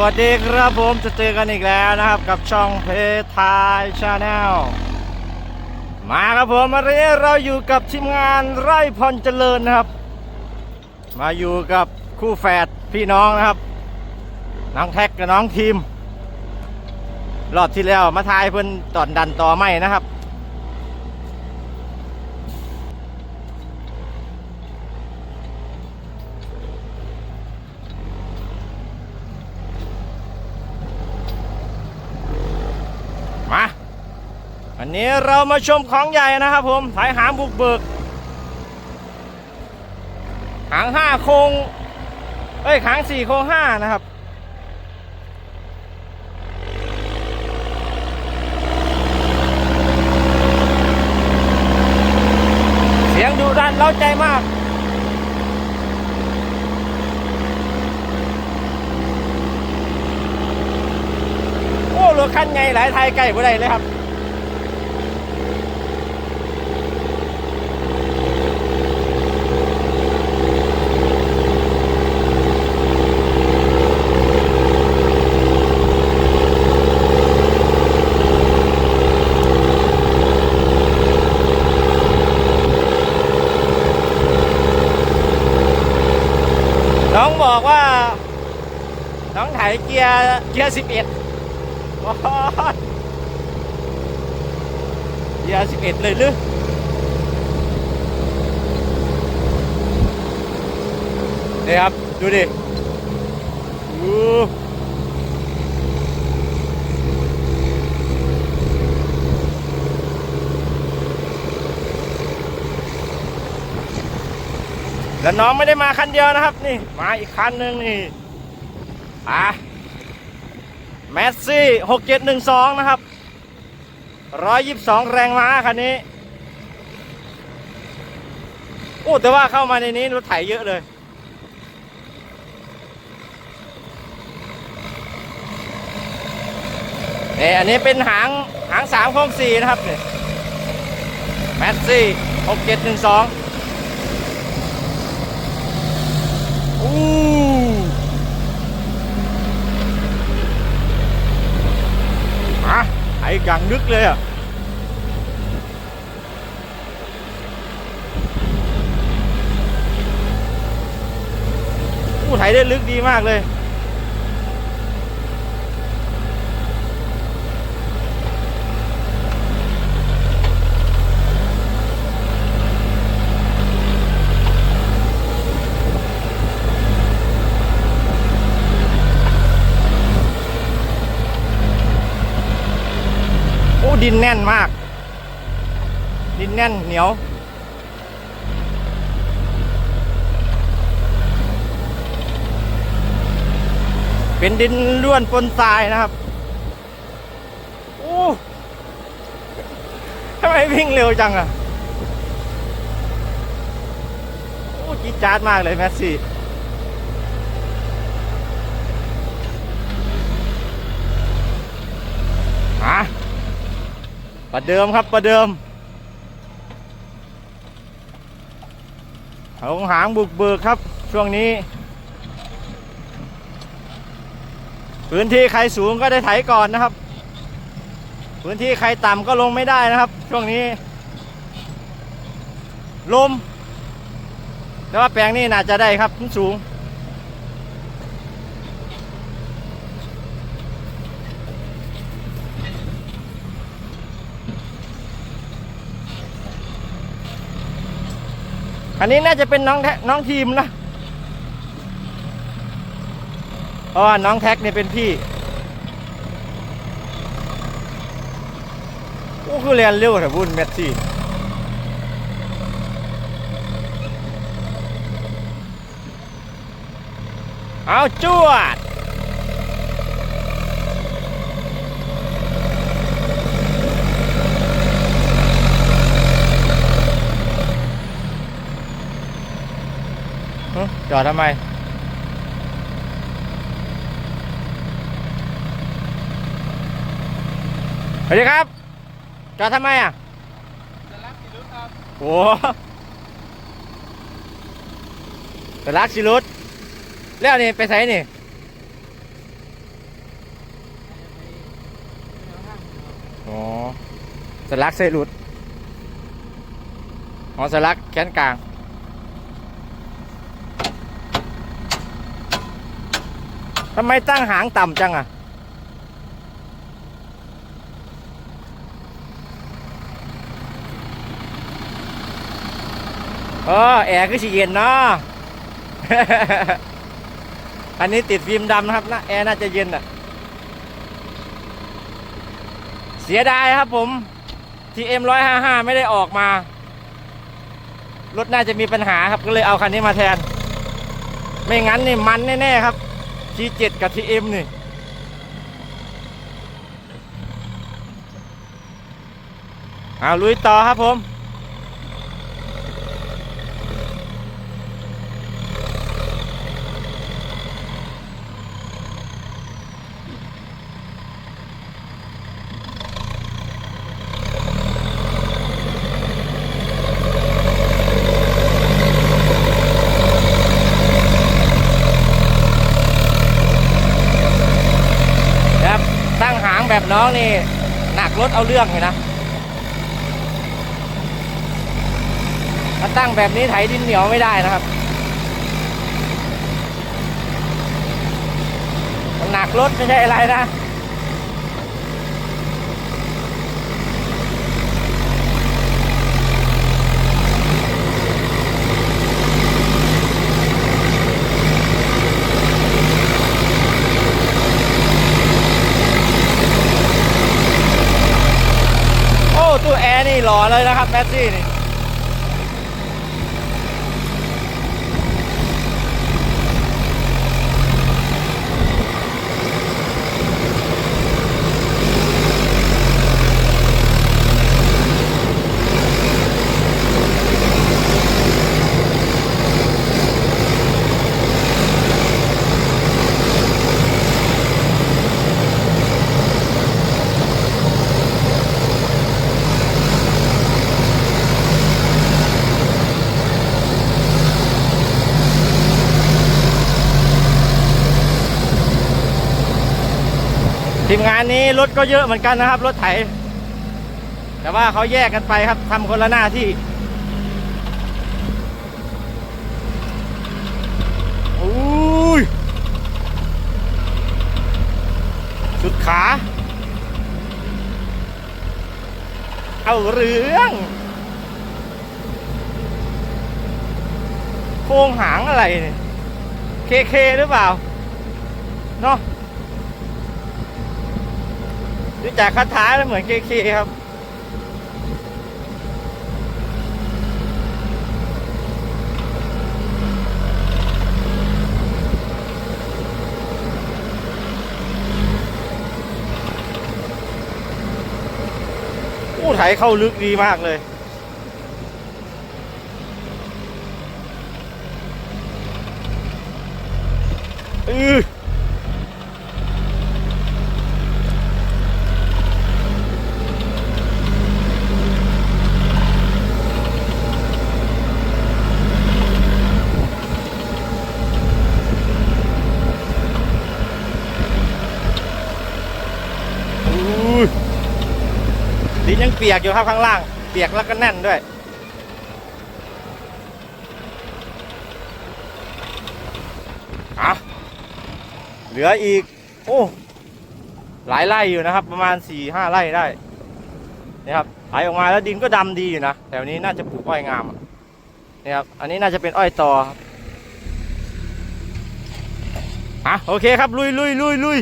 วัสดีครับผมจะเจอกันอีกแล้วนะครับกับช่องเพทายชาแนลมาครับผมวันนี้เราอยู่กับทีมงานไร่พรเจริญนะครับ มาอยู่กับคู่แฝดพี่น้องนะครับ น้องแท็กกับน้องทีม รอบที่แล้วมาทายเพิ่นตอนดันต่อไม่นะครับ มาวันนี้เรามาชมของใหญ่นะครับผมสายหางบุกเบิก หางห้าโคงเอ้ยหางสี่โคงห้านะครับเสียงดูดันเล้าใจมาก โอ้รถคันไงหลายไทยใกล้บ่ได้เลยครับน้องบอกว่า น้องไถเกียร์เกียร์สิบเอ็ด ว้าวเกียร์สิบเอ็ดเลยหรือนี่ครับ ดูดิดูแล้วน้องไม่ได้มาคันเดียวนะครับ นี่ มาอีกคันหนึ่งนี่อะ แมสซี่หกเจ็ดหนึ่งสองนะครับร้อยยิบสองแรงม้าคันนี้โอ้แต่ว่าเข้ามาในนี้รถไถเยอะเลยนี่อันนี้เป็นหางหางสามโค้งสี่นะครับเนี่ยแมสซี่หกเจ็ดหนึ่งสองอู้ อะไอ้กังนึกเลยอะอู้ไถได้ลึกดีมากเลย ดินแน่นมาก ดินแน่นเหนียว เป็นดินล้วนปนทรายนะครับโอ้ทำไมวิ่งเร็วจังอะโอ้จี๊ดจ๊าดมากเลยแมสซี่อะ ประเดิมครับประเดิมหางหางบุกเบิกครับช่วงนี้ พื้นที่ใครสูงก็ได้ไถก่อนนะครับ พื้นที่ใครต่ำก็ลงไม่ได้นะครับ ช่วงนี้ ลมแต่ว่าแปลงนี้น่าจะได้ครับสูง อันนี้น่าจะเป็นน้องแท็กน้องทีมนะเพราะว่าน้องแท็กเนี่ยเป็นพี่โอ้คือเรียนเร็วแต่บุญเมสซี่เอาจวด จอดทำไม สวัสดีครับ จอดทำไมอะ จะรักสิลุธครับโอ้จะรักสิรุธแล้วนี่ไปใส่นี่ อ๋อสลักเซรุดอ๋อสลักแขนกลาง ทำไมตั้งหางต่ำจังอะ เออแอร์ก็ฉีเย็นเนาะ อันนี้ติดฟิล์มดำนะครับนะแอร์น่าจะเย็นอะ เสียดายครับผม TM 155 ไม่ได้ออกมา รถน่าจะมีปัญหาครับก็เลยเอาคันนี้มาแทน ไม่งั้นนี่มันแน่ๆครับ ทีเจ็ดกับทีเอ็มนี่อ่าลุยต่อครับผม ครับตั้งหาง แบบน้องนี่หนักรถเอาเรื่องอยู่นะถ้าตั้งแบบนี้ไถดินเหนียวไม่ได้นะครับมันหนักรถไม่ใช่อะไรนะ โอ้ ตู้แต่อเลยนะครับแมสซี่นี่ ทีมงานนี้รถก็เยอะเหมือนกันนะครับ รถไถ แต่ว่าเขาแยกกันไปครับทำคนละหน้าที่อุ้ยสุดขา เอาเรื่องโครงหางอะไรเนี่ยเคเคหรือเปล่าเนาะ ดูจากคาถาแล้วเหมือนเคเคครับอู้ไถเข้าลึกดีมากเลย อืออุ้ยดิ นยังเปียกอยู่ครับข้างล่าง เปียกแล้วก็แน่นด้วย อะ เหลืออีก โอ้ หลายไร่อยู่นะครับ ประมาณสี่ห้าไร่ได้นี่ครับไหลออกมาแล้วดินก็ดำดีอยู่นะแถวนี้น่าจะปลูกอ้อยงามอะครับอันนี้น่าจะเป็นอ้อยตออะโอเคครับลุยลุยลุยลุย